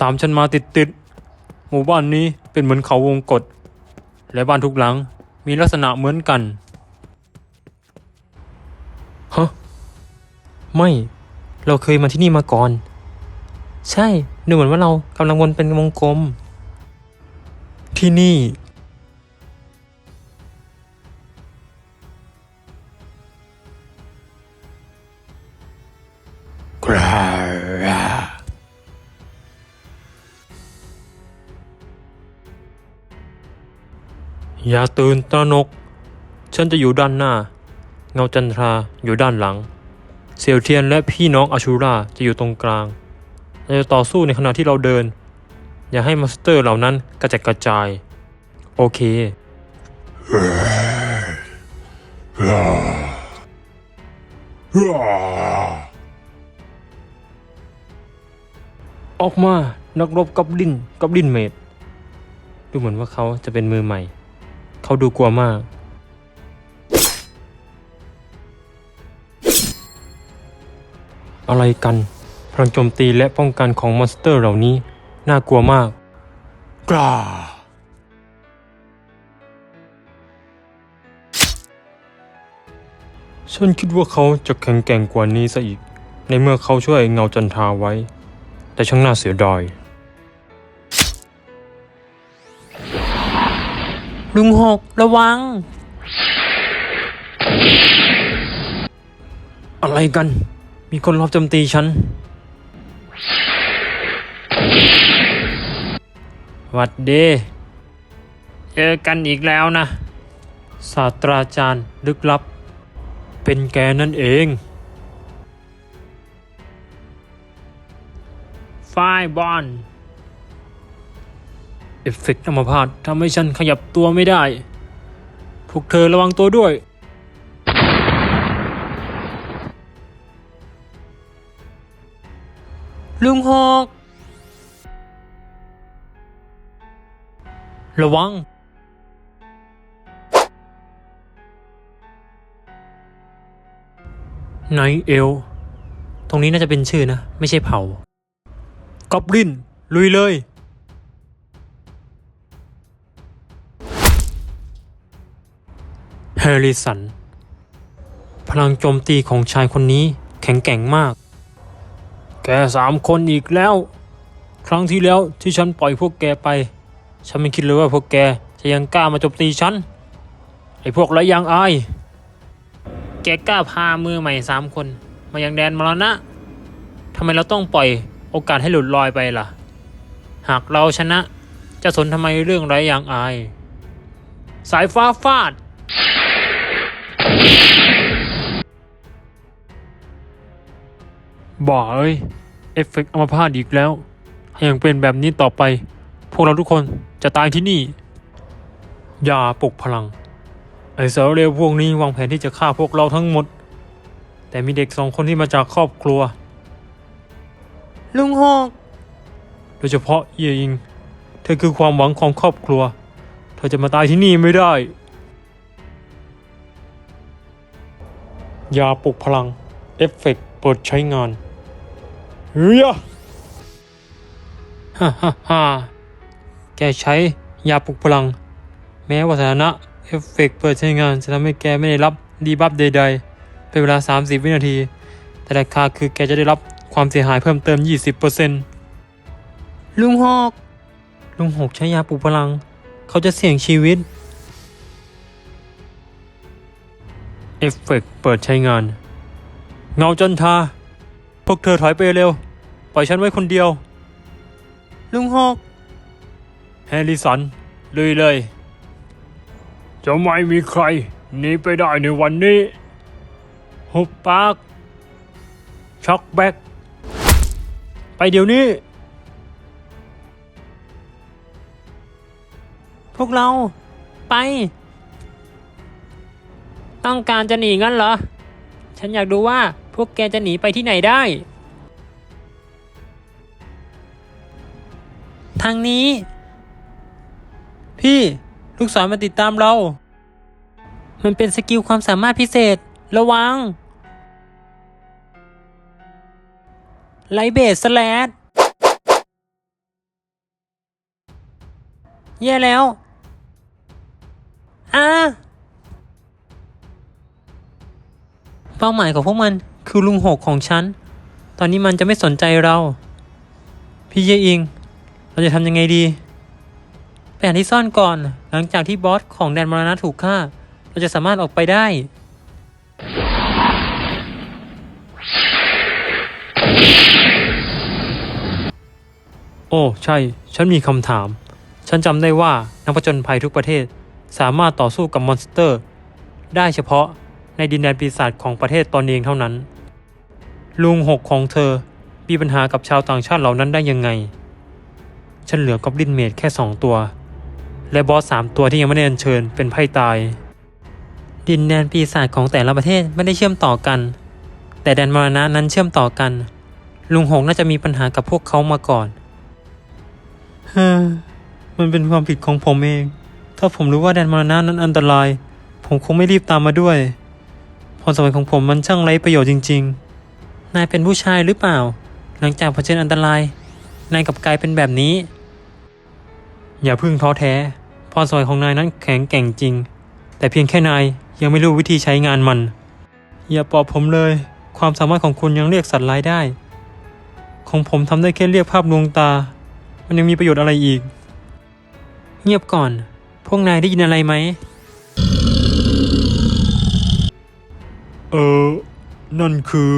ตามฉันมาติดๆ หมู่บ้านนี้เป็นเหมือนเขาวงกฏและบ้านทุกหลังมีลักษณะเหมือนกัน ฮะ ไม่ เราเคยมาที่นี่มาก่อน ใช่ดูเหมือนว่าเรากำลังวนเป็นวงกลม ที่นี่กรา อย่าตื่นตระหนก ฉันจะอยู่ด้านหน้า เงาจันทราอยู่ด้านหลัง เสี่ยวเทียนและพี่น้องอาชูราจะอยู่ตรงกลางเราจะต่อสู้ในขณะที่เราเดิน อย่าให้มอนสเตอร์เหล่านั้นกระจัดกระจาย โอเค ออกมา นักรบกับลินกับลินเมด ดูเหมือนว่าเขาจะเป็นมือใหม่ เขาดูกลัวมาก อะไรกัน พลังโจมตีและป้องกันของมอนสเตอร์เหล่านี้ น่ากลัวมากกราฉันคิดว่าเขาจะแข็งแกร่งกว่านี้ซะอีก ในเมื่อเขาช่วยเงาจันทราไว้ แต่ช่างน่าเสียดาย ลุงหกระวัง อะไรกัน มีคนรอบโจมตีฉันหวัดเดเจอกันอีกแล้วนะ ศาสตราจารย์ลึกลับ เป็นแกนั่นเองฝ้ายบอล เอฟเฟกต์อัมพาตทำให้ฉันขยับตัวไม่ได้ พวกเธอระวังตัวด้วย ลุงหกระวัง ไนเอล ตรงนี้น่าจะเป็นชื่อนะ ไม่ใช่เผ่ากอบลิน ลุยเลย แฮร์ริสัน พลังโจมตีของชายคนนี้แข็งแกร่งมาก แกสามคนอีกแล้ว ครั้งที่แล้วที่ฉันปล่อยพวกแกไป ฉันไม่คิดเลยว่าพวกแกจะยังกล้ามาโจมตีฉัน ไอ้พวกไรยังอาย แกกล้าพามือใหม่สามคน มายังแดนมรณะทำไมเราต้องปล่อยโอกาสให้หลุดลอยไปล่ะ หากเราชนะจะสนทำไมเรื่องไรอย่างอาย สายฟ้าฟาด บ่าเอ้ย เอฟเฟกต์อัมพาตอีกแล้วถ้ายังเป็นแบบนี้ต่อไป พวกเราทุกคนจะตายที่นี่ อย่าปลุกพลัง ไอ้สารเลวพวกนี้วางแผนที่จะฆ่าพวกเราทั้งหมด แต่มีเด็กสองคนที่มาจากครอบครัว ลุงฮอกโดยเฉพาะเยอิง เธอคือความหวังของครอบครัว เธอจะมาตายที่นี่ไม่ได้ ยาปลุกพลัง เอฟเฟกต์เปิดใช้งานเฮ้ยฮ่าฮ่าฮ่าแกใช้ยาปลุกพลัง แม้ว่าสถานะเอฟเฟกต์เปิดใช้งานจะทำให้แกไม่ได้รับดีบัฟใดๆ เป็นเวลา 30 วินาที แต่ราคาคือแกจะได้รับความเสียหายเพิ่มเติม 20%ลุงหอก ลุงหกใช้ยาปลุกพลัง เขาจะเสี่ยงชีวิต เอฟเฟกต์เปิดใช้งาน เงาจันทราพวกเธอถอยไปเร็ว ปล่อยฉันไว้คนเดียว ลุงหกแฮร์ริสันลุยเลยจะไม่มีใครหนีไปได้ในวันนี้ หุบปาก ช็อกแบ็กไปเดี๋ยวนี้ พวกเราไป ต้องการจะหนีงั้นเหรอ ฉันอยากดูว่าพวกแกจะหนีไปที่ไหนได้ ทางนี้ พี่ลูกศรมาติดตามเรา มันเป็นสกิลความสามารถพิเศษ ระวัง ไลเบสสแลดแย่แล้ว อ่า เป้าหมายของพวกมันคือลุงหกของฉัน ตอนนี้มันจะไม่สนใจเรา พี่เยอิง เราจะทำยังไงดี ไปหาที่ซ่อนก่อน หลังจากที่บอสของแดนมรณะถูกฆ่า เราจะสามารถออกไปได้โอ้ใช่ ฉันมีคำถาม ฉันจำได้ว่านักผจญภัยทุกประเทศ สามารถต่อสู้กับมอนสเตอร์ ได้เฉพาะ ในดินแดนปีศาจของประเทศตนเองเท่านั้น ลุงหกของเธอมีปัญหากับชาวต่างชาติเหล่านั้นได้ยังไง ฉันเหลือกอบลินเมดแค่สองตัว และบอสสามตัวที่ยังไม่ได้เชิญเป็นไพ่ตาย ดินแดนปีศาจของแต่ละประเทศไม่ได้เชื่อมต่อกัน แต่แดนมรณะนั้นเชื่อมต่อกัน ลุงหงน่าจะมีปัญหากับพวกเขามาก่อนฮ้อมันเป็นความผิดของผมเอง ถ้าผมรู้ว่าแดนมรณะนั้นอันตราย ผมคงไม่รีบตามมาด้วย พรสวรรค์ของผมมันช่างไร้ประโยชน์จริง ๆ นายเป็นผู้ชายหรือเปล่า หลังจากเผชิญอันตราย นายกลับกลายเป็นแบบนี้ อย่าเพึ่งท้อแท้ พรสวรรค์ของนายนั้นแข็งแกร่งจริง แต่เพียงแค่นายยังไม่รู้วิธีใช้งานมัน อย่าปลอบผมเลย ความสามารถของคุณยังเรียกสัตว์ร้ายได้ ของผมทำได้แค่เรียกภาพลวงตา มันยังมีประโยชน์อะไรอีก เงียบก่อน พวกนายได้ยินอะไรไหม เออ นั่นคือ